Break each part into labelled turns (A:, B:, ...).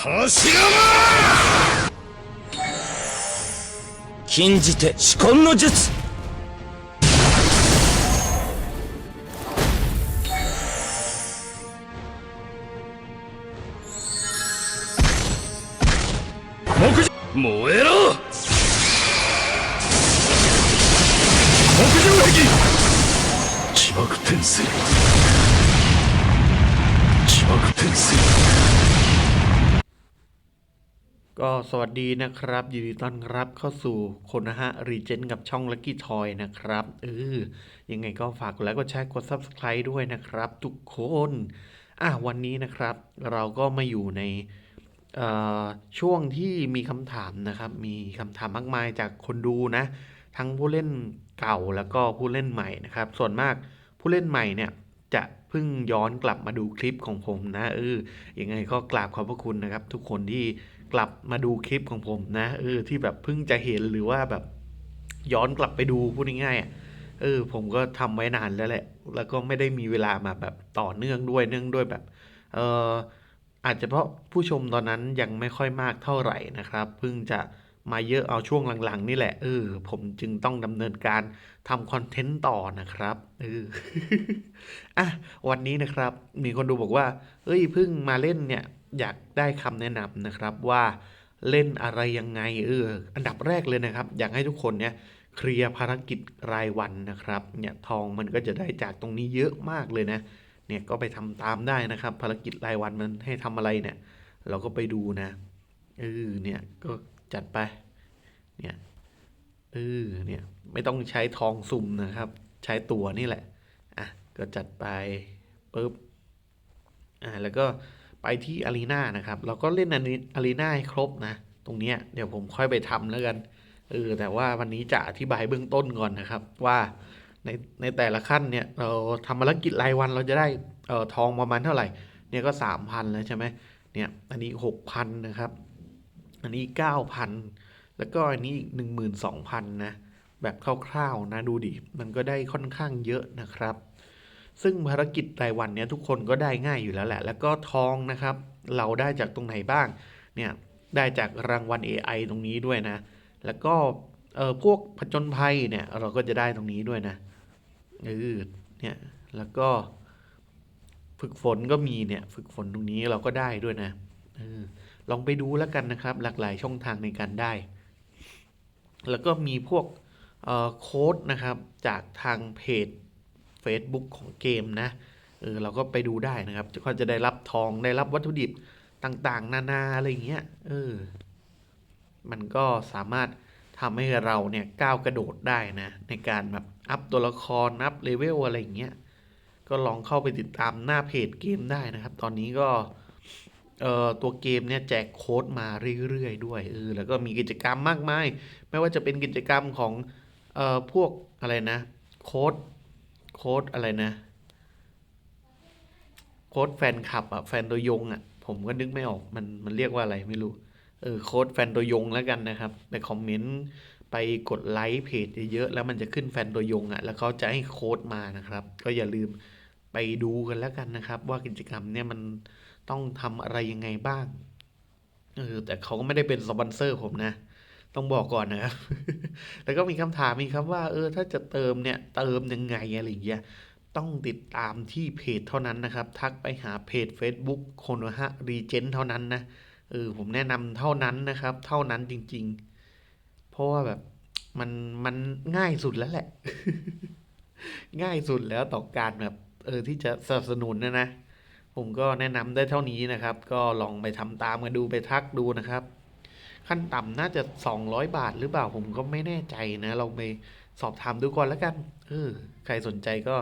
A: 柱間禁じて至根の術。木じ燃えろ。木上壁自爆転生。自爆転生。
B: ก็สวัสดีนะครับ ยินดีต้อนรับเข้าสู่คนนะฮะรีเจนกับช่อง Lucky Toy นะครับเออยังไงก็ฝากกดไลค์กดแชร์กด Subscribe ด้วยนะครับ ทุกคนอะวันนี้นะครับ เราก็มาอยู่ในช่วงที่มีคำถามนะครับ มีคำถามมากมายจากคนดูนะ ทั้งผู้เล่นเก่าแล้วก็ผู้เล่นใหม่นะครับ ส่วนมากผู้เล่นใหม่เนี่ยจะเพิ่งย้อนกลับมาดูคลิปของผมนะเออยังไงก็กราบขอบพระคุณนะครับ ทุกคนที่ กลับมาดูคลิปของผมนะเออที่แบบเพิ่งจะเห็นหรือว่าแบบย้อนกลับไปดูพูดง่ายๆอะเออผมก็ทำไว้นานแล้วแหละ แล้วก็ไม่ได้มีเวลามาแบบต่อเนื่องด้วยเนื่องด้วยแบบเอออาจจะเพราะผู้ชมตอนนั้นยังไม่ค่อยมากเท่าไหร่นะครับ เพิ่งจะมาเยอะเอาช่วงหลังๆ นี่แหละเออผมจึงต้องดำเนินการทำคอนเทนต์ต่อนะครับเอออะวันนี้นะครับ มีคนดูบอกว่า เอ้ยเพิ่งมาเล่นเนี่ย อยากได้คำแนะนำนะครับว่าเล่นอะไรยังไงเอออันดับแรกเลยนะครับ อยากให้ทุกคนเนี่ยเคลียร์ภารกิจรายวันนะครับเนี่ยทองมันก็จะได้จากตรงนี้เยอะมากเลยนะเนี่ยก็ไปทำตามได้นะครับ ภารกิจรายวันมันให้ทำอะไรเนี่ย เราก็ไปดูนะเออเนี่ยก็จัดไปเนี่ยเออเนี่ยไม่ต้องใช้ทองสุ่มนะครับ ใช้ตัวนี่แหละอะก็จัดไปปุ๊บอ่าแล้วก็ ไปที่อารีนานะครับเราก็เล่นอารีนาให้ครบนะ ตรงเนี้ยเดี๋ยวผมค่อยไปทำแล้วกันเออแต่ว่าวันนี้จะอธิบายเบื้องต้นก่อนนะครับ ว่าในในแต่ละขั้นเนี่ยเราทำภารกิจรายวันเราจะได้เอ่อทองประมาณเท่าไหร่เนี่ยก็สามพันแล้วใช่ไหมเนี่ยอันนี้หกพันนะครับ อันนี้เก้าพันแล้วก็อันนี้อีกหนึ่งหมื่นสองพันนะแบบคร่าวๆนะดูดิมันก็ได้ค่อนข้างเยอะนะครับ ซึ่งภารกิจรายวันเนี้ยทุกคนก็ได้ง่ายอยู่แล้วแหละ แล้วก็ทองนะครับ เราได้จากตรงไหนบ้างเนี่ยได้จากรางวัล AI ตรงนี้ด้วยนะ แล้วก็เออพวกผจญภัยเนี่ยเราก็จะได้ตรงนี้ด้วยนะเออเนี่ยแล้วก็ฝึกฝนก็มีเนี่ยฝึกฝนตรงนี้เราก็ได้ด้วยนะออลองไปดูแล้วกันนะครับ หลากหลายช่องทางในการได้ แล้วก็มีพวกเอ่อโค้ดนะครับจากทางเพจ Facebook ของเกมนะเออเราก็ไปดูได้นะครับก็จะได้รับทองได้รับวัตถุดิบต่างๆ นานาอะไรอย่างเงี้ยเออมันก็สามารถทำให้เราเนี่ยก้าวกระโดดได้นะ ในการแบบอัพตัวละครอัพเลเวลอะไรอย่างเงี้ยก็ลองเข้าไปติดตามหน้าเพจเกมได้นะครับ ตอนนี้ก็เอ่อตัวเกมเนี่ยแจกโค้ดมาเรื่อยๆด้วยเออแล้วก็มีกิจกรรมมากมาย ไม่ว่าจะเป็นกิจกรรมของเอ่อพวกอะไรนะ โค้ด โค้ดอะไรนะ โค้ดแฟนคลับอะแฟนตัวยงอะผมก็นึกไม่ออกมันมันเรียกว่าอะไรไม่รู้ เออโค้ดแฟนตัวยงแล้วกันนะครับไปคอมเมนต์ไปกดไลค์เพจเยอะๆแล้วมันจะขึ้นแฟนตัวยงอะแล้วเขาจะให้โค้ดมานะครับ ก็อย่าลืมไปดูกันแล้วกันนะครับ ว่ากิจกรรมเนี่ยมันต้องทำอะไรยังไงบ้างเออแต่เขาก็ไม่ได้เป็นสปอนเซอร์ผมนะ ต้องบอกก่อนนะครับแล้วก็มีคำถามมีครับว่า เออ ถ้าจะเติมเนี่ยเติมยังไงอะไรอย่างเงี้ยต้องติดตามที่เพจเท่านั้นนะครับ ทักไปหาเพจ Facebook โคโนฮะรีเจนเท่านั้นนะเออผมแนะนำเท่านั้นนะครับ เท่านั้นจริง ๆ เพราะว่าแบบมันมันง่ายสุดแล้วแหละ ง่ายสุดแล้วต่อการแบบ เออที่จะสนับสนุนนะนะ ผมก็แนะนำได้เท่านี้นะครับ ก็ลองไปทำตามกันดูไปทักดูนะครับ ขั้นต่ำน่าจะ 200 บาทหรือเปล่าผมก็ไม่แน่ใจนะลองไปสอบถามดูก่อนแล้วกันเออใครสนใจก็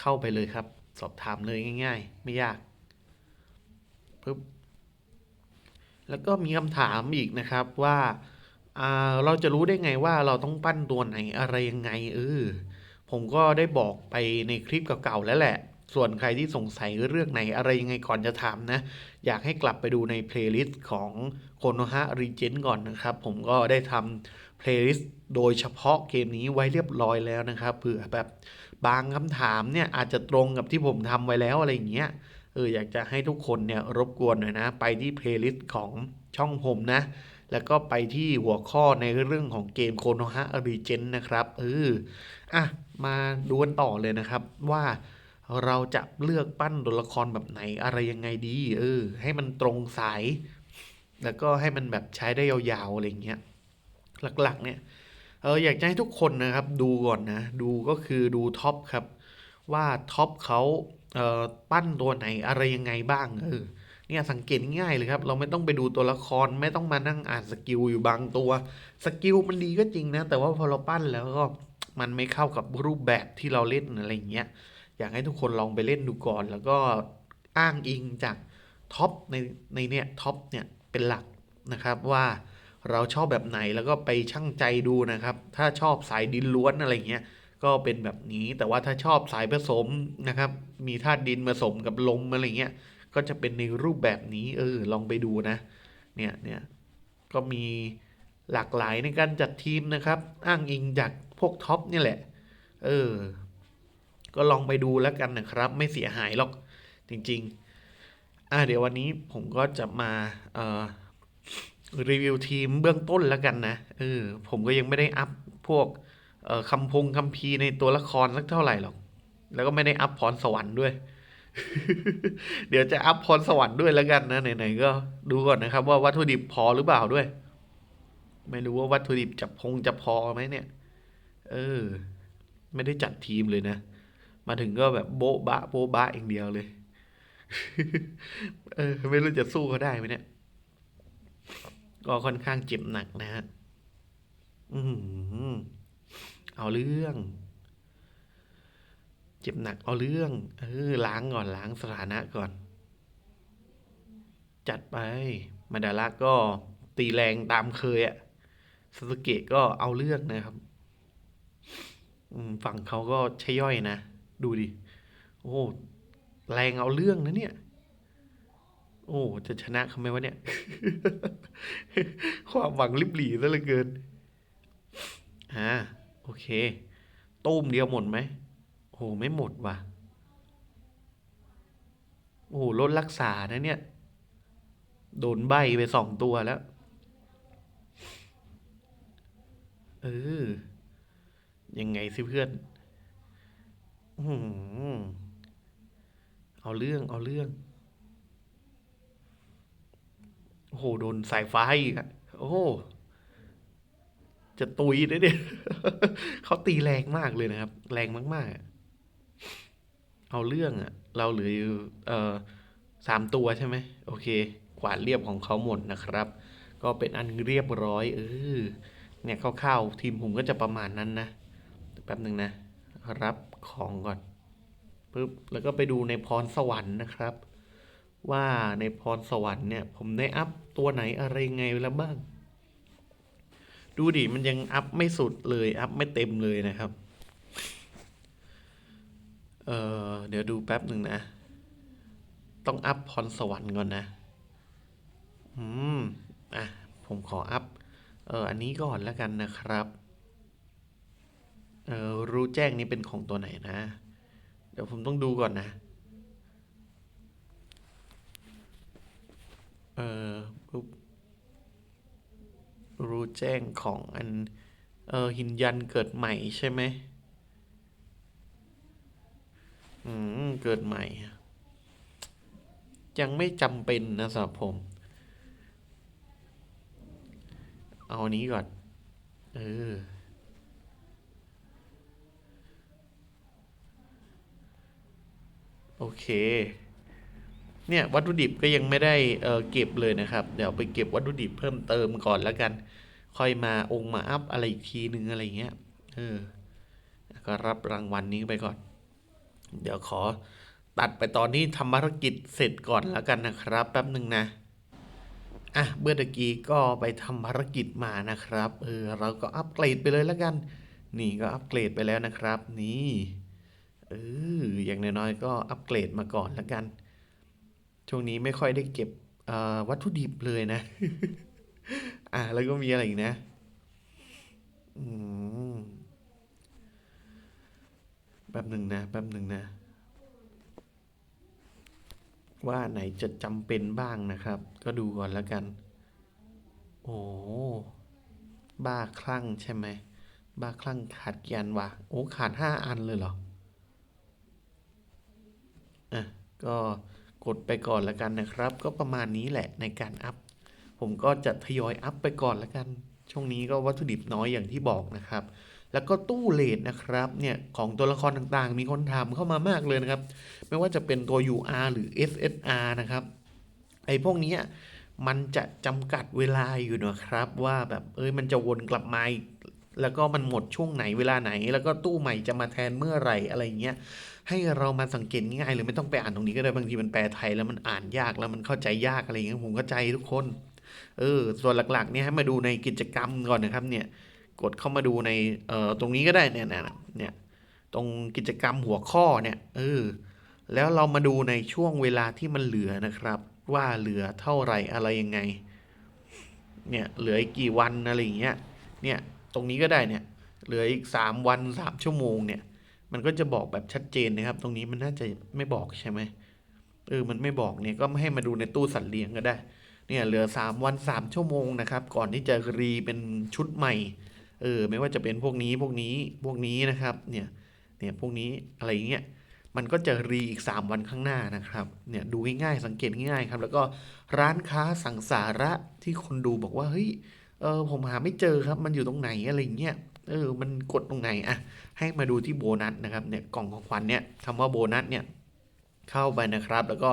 B: เข้าไปเลยครับ สอบถามเลยง่าย ๆ ไม่ยากปึ๊บแล้วก็มีคำถามอีกนะครับว่าอ่าเราจะรู้ได้ไงว่าเราต้องปั้นตัวไหนอะไรยังไงเออผมก็ได้บอกไปในคลิปเก่าๆแล้วแหละ ส่วนใครที่สงสัยเรื่องไหนอะไรยังไงก่อนจะถามนะ อยากให้กลับไปดูในเพลย์ลิสต์ของโคโนฮะรีเจนก่อนนะครับ ผมก็ได้ทำเพลย์ลิสต์โดยเฉพาะเกมนี้ไว้เรียบร้อยแล้วนะครับเผื่อแบบบางคำถามเนี่ยอาจจะตรงกับที่ผมทำไว้แล้วอะไรอย่างเงี้ยเอออยากจะให้ทุกคนเนี่ยรบกวนหน่อยนะ ไปที่เพลย์ลิสต์ของช่องผมนะ แล้วก็ไปที่หัวข้อในเรื่องของเกมโคโนฮะรีเจนนะครับเอออะมาดูกันต่อเลยนะครับว่า เราจะเลือกปั้นตัวละครแบบไหนอะไรยังไงดี เออ ให้มันตรงสาย แล้วก็ให้มันแบบใช้ได้ยาวๆอะไรเงี้ยหลักๆ เนี่ยเอออยากจะให้ทุกคนนะครับดูก่อนนะ ดูก็คือดูท็อปครับ ว่าท็อปเขาเอ่อปั้นตัวไหนอะไรยังไงบ้างเออเนี่ยสังเกตง่ายเลยครับ เราไม่ต้องไปดูตัวละครไม่ต้องมานั่งอ่านสกิลอยู่บางตัวสกิลมันดีก็จริงนะ แต่ว่าพอเราปั้นแล้วก็มันไม่เข้ากับรูปแบบที่เราเล่นอะไรเงี้ย อยากให้ทุกคนลองไปเล่นดูก่อน แล้วก็อ้างอิงจากท็อปในในเนี่ยท็อปเนี่ยเป็นหลักนะครับว่าเราชอบแบบไหนแล้วก็ไปชั่งใจดูนะครับ ถ้าชอบสายดินล้วนอะไรเงี้ยก็เป็นแบบนี้แต่ว่าถ้าชอบสายผสมนะครับ มีธาตุดินผสมกับลมอะไรเงี้ยก็จะเป็นในรูปแบบนี้เออลองไปดูนะเนี่ยเนี่ยก็มีหลากหลายในการจัดทีมนะครับ อ้างอิงจากพวกท็อปนี่แหละ เออ ก็ลองไปดูแล้วกันนะครับ ไม่เสียหายหรอกจริงๆอะเดี๋ยววันนี้ผมก็จะมาเอ่อรีวิวทีมเบื้องต้นแล้วกันนะเออผมก็ยังไม่ได้อัพพวกเอ่อคำพงคำพีในตัวละครสักเท่าไหร่หรอก แล้วก็ไม่ได้อัพพรสวรรค์ด้วย เดี๋ยวจะอัพพรสวรรค์ด้วยแล้วกันนะไหนๆก็ดูก่อนนะครับ ว่าวัตถุดิบพอหรือเปล่าด้วย ไม่รู้ว่าวัตถุดิบจะพงจะพอไหมเนี่ย เออ ไม่ได้จัดทีมเลยนะ มาถึงก็แบบโบ๊ะบะโบ๊ะบะอย่างเดียวเลย เออ ไม่รู้จะสู้เขาได้ไหมเนี่ย ก็ค่อนข้างเจ็บหนักนะฮะอือหือเอาเรื่อง เจ็บหนักเอาเรื่อง เออ ล้างก่อนล้างสถานะก่อน จัดไป มาดาระก็ตีแรงตามเคยอะสสุเกะก็เอาเรื่องนะครับ ฝั่งเขาก็ใช่ย่อยนะ ดูดิ โอ้ แรงเอาเรื่องนะเนี่ย โอ้ จะชนะเขาไหมวะเนี่ย ความหวังลิบหลีซะเหลือเกิน อ่า โอเคตูมเดียวหมดไหม โอ้ไม่หมดว่ะ โอ้ลดรักษานะเนี่ย โดนใบไปสองตัวแล้ว เออ ยังไงสิเพื่อน เอาเรื่อง เอาเรื่อง โอ้โห โดนสายฟ้าอีกอะโอ้ จะตุยนะเนี่ยเขาตีแรงมากเลยนะครับ แรงมากๆ เอาเรื่องอะเราเหลืออยู่เอ่อสามตัวใช่ไหม โอเค กวาดเรียบของเขาหมดนะครับ ก็เป็นอันเรียบร้อย เออ เนี่ยคร่าวๆทีมผมก็จะประมาณนั้นนะ แป๊บหนึ่งนะ รับ ของก่อนปึ๊บแล้วก็ไปดูในพรสวรรค์นะครับ ว่าในพรสวรรค์เนี่ยผมได้อัพตัวไหนอะไรไงแล้วบ้าง ดูดิมันยังอัพไม่สุดเลยอัพไม่เต็มเลยนะครับเออเดี๋ยวดูแป๊บหนึ่งนะ ต้องอัพพรสวรรค์ก่อนนะอืมอะผมขออัพเอออันนี้ก่อนแล้วกันนะครับ เออรู้แจ้งนี้เป็นของตัวไหนนะ เดี๋ยวผมต้องดูก่อนนะเออปุ๊บรู้แจ้งของอันเออหินยันเกิดใหม่ใช่ไหมอืม เกิดใหม่ ยังไม่จำเป็นนะสำหรับผม เอาอันนี้ก่อน เออ โอเค เนี่ยวัตถุดิบก็ยังไม่ได้เเก็บเลยนะครับ เดี๋ยวไปเก็บวัตถุดิบเพิ่มเติมก่อนแล้วกัน ค่อยมาองค์มาอัพอะไรอีกทีนึงอะไรเงี้ย เออ ก็รับรางวัลนี้ไปก่อน เดี๋ยวขอตัดไปตอนที่ทำภารกิจเสร็จก่อนแล้วกันนะครับแป๊บหนึ่งนะอะเมื่อตะกี้ก็ไปทำภารกิจมานะครับ เออเราก็อัปเกรดไปเลยแล้วกัน นี่ก็อัปเกรดไปแล้วนะครับ นี่ เอออย่างน้อยๆก็อัปเกรดมาก่อนล้วกัน ช่วงนี้ไม่ค่อยได้เก็บวัตถุดิบเลยนะ อะแล้วก็มีอะไรอีกนะอืมแป๊บหนึ่งนะแป๊บหนึ่งนะ ว่าไหนจะจำเป็นบ้างนะครับ ก็ดูก่อนแล้วกัน โอ้บ้าคลั่งใช่ไหมบ้าคลั่งขาดกี่อันวะโอ้ขาดห้าอันเลยเหรอ อะก็กดไปก่อนล้วกันนะครับ ก็ประมาณนี้แหละในการอัพ ผมก็จะทยอยอัพไปก่อนล้วกัน ช่วงนี้ก็วัตถุดิบน้อยอย่างที่บอกนะครับ แล้วก็ตู้เลดนะครับเนี่ยของตัวละครต่างๆ มีคนถามเข้ามามากเลยนะครับ ไม่ว่าจะเป็นตัว UR หรือ SSR นะครับ ไอ้พวกนี้มันจะจำกัดเวลาอยู่นะครับว่าแบบเอ้ยมันจะวนกลับมาแล้วก็มันหมดช่วงไหนเวลาไหน แล้วก็ตู้ใหม่จะมาแทนเมื่อไหร่อะไรเงี้ย ให้เรามาสังเกตง่ายๆเลยไม่ต้องไปอ่านตรงนี้ก็ได้บางทีมันแปลไทยแล้วมันอ่านยากแล้วมันเข้าใจยากอะไรอย่างเงี้ยผมเข้าใจทุกคน เออ ส่วนหลักๆเนี่ยให้มาดูในกิจกรรมก่อนนะครับเนี่ยกดเข้ามาดูในเอ่อตรงนี้ก็ได้เนี่ยนะเนี่ยตรงกิจกรรมหัวข้อเนี่ยเออแล้วเรามาดูในช่วงเวลาที่มันเหลือนะครับ ว่าเหลือเท่าไหร่อะไรยังไงเนี่ยเหลืออีกกี่วันอะไรอย่างเงี้ยเนี่ยตรงนี้ก็ได้เนี่ยเหลืออีกสามวันสามชั่วโมงเนี่ย มันก็จะบอกแบบชัดเจนนะครับ ตรงนี้มันน่าจะไม่บอกใช่ไหมเออมันไม่บอกเนี่ยก็ให้มาดูในตู้สัตว์เลี้ยงก็ได้ เนี่ยเหลือสามวันสามชั่วโมงนะครับ ก่อนที่จะรีเป็นชุดใหม่ เออ ไม่ว่าจะเป็นพวกนี้พวกนี้พวกนี้นะครับ เนี่ย เนี่ยพวกนี้อะไรเงี้ย มันก็จะรีอีก 3 วันข้างหน้านะครับ เนี่ยดูง่ายๆสังเกตง่ายๆครับ แล้วก็ร้านค้าสังสาระที่คนดูบอกว่าเฮ้ย เออผมหาไม่เจอครับ มันอยู่ตรงไหนอะไรเงี้ย เออมันกดตรงไหนอะให้มาดูที่โบนัสนะครับเนี่ยกล่องของขวัญเนี่ยคำว่าโบนัสเนี่ยเข้าไปนะครับ แล้วก็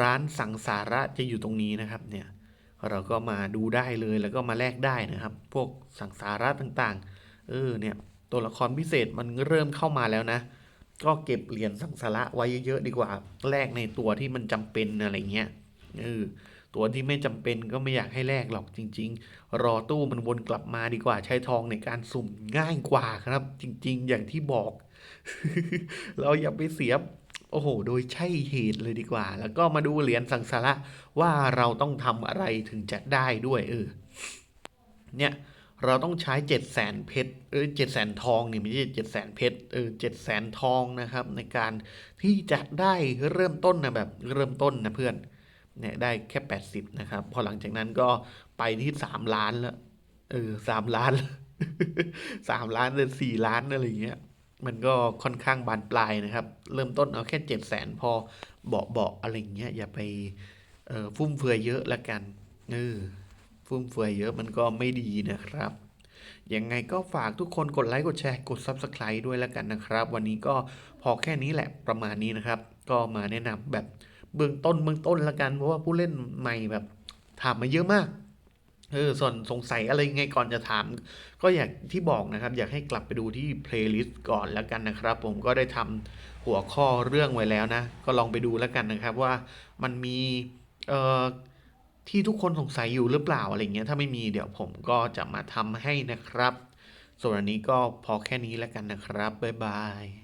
B: ร้านสังสาระจะอยู่ตรงนี้นะครับเนี่ยเราก็มาดูได้เลยแล้วก็มาแลกได้นะครับ พวกสังสาระต่างๆ เออเนี่ยตัวละครพิเศษมันเริ่มเข้ามาแล้วนะ ก็เก็บเหรียญสังสาระไว้เยอะๆดีกว่าแลกในตัวที่มันจำเป็นอะไรเงี้ยเออ ตัวที่ไม่จำเป็นก็ไม่อยากให้แลกหรอกจริง ๆ รอตู้มันวนกลับมาดีกว่าใช้ทองในการสุ่มง่ายกว่าครับ จริง ๆ อย่างที่บอก เราอย่าไปเสียโอ้โห โดยใช่เหตุเลยดีกว่า แล้วก็มาดูเหรียญสังสาระว่าเราต้องทำอะไรถึงจะได้ด้วยเออ เนี่ยเราต้องใช้เจ็ดแสนเพชรเออเจ็ดแสนทองนี่ไม่ใช่เจ็ดแสนเพชรเออเจ็ดแสนทองนะครับ ในการที่จะได้เริ่มต้นนะแบบเริ่มต้นนะเพื่อน เนี่ยได้แค่แปดสิบนะครับ พอหลังจากนั้นก็ไปที่สามล้านแล้ว เออสามล้านสามล้านเลยสี่ล้านอะไรอย่างเงี้ย มันก็ค่อนข้างบานปลายนะครับ เริ่มต้นเอาแค่เจ็ดแสนพอเบาเบาอะไรอย่างเงี้ยอย่าไปเอ่อฟุ่มเฟือยเยอะละกันเออฟุ่มเฟือยเยอะมันก็ไม่ดีนะครับยังไงก็ฝากทุกคนกดไลค์ กดแชร์ กด Subscribe ด้วยแล้วกันนะครับ วันนี้ก็พอแค่นี้แหละประมาณนี้นะครับ ก็มาแนะนำแบบ เบื้องต้นเบื้องต้นละกัน เพราะว่าผู้เล่นใหม่แบบถามมาเยอะมากเออส่วนสงสัยอะไรไงก่อนจะถาม ก็อยากที่บอกนะครับ อยากให้กลับไปดูที่เพลย์ลิสต์ก่อนแล้วกันนะครับ ผมก็ได้ทำหัวข้อเรื่องไว้แล้วนะ ก็ลองไปดูแล้วกันนะครับว่ามันมีเอ่อที่ทุกคนสงสัยอยู่หรือเปล่าอะไรเงี้ยถ้าไม่มีเดี๋ยวผมก็จะมาทำให้นะครับ ส่วนอันนี้ก็พอแค่นี้แล้วกันนะครับบ๊ายบาย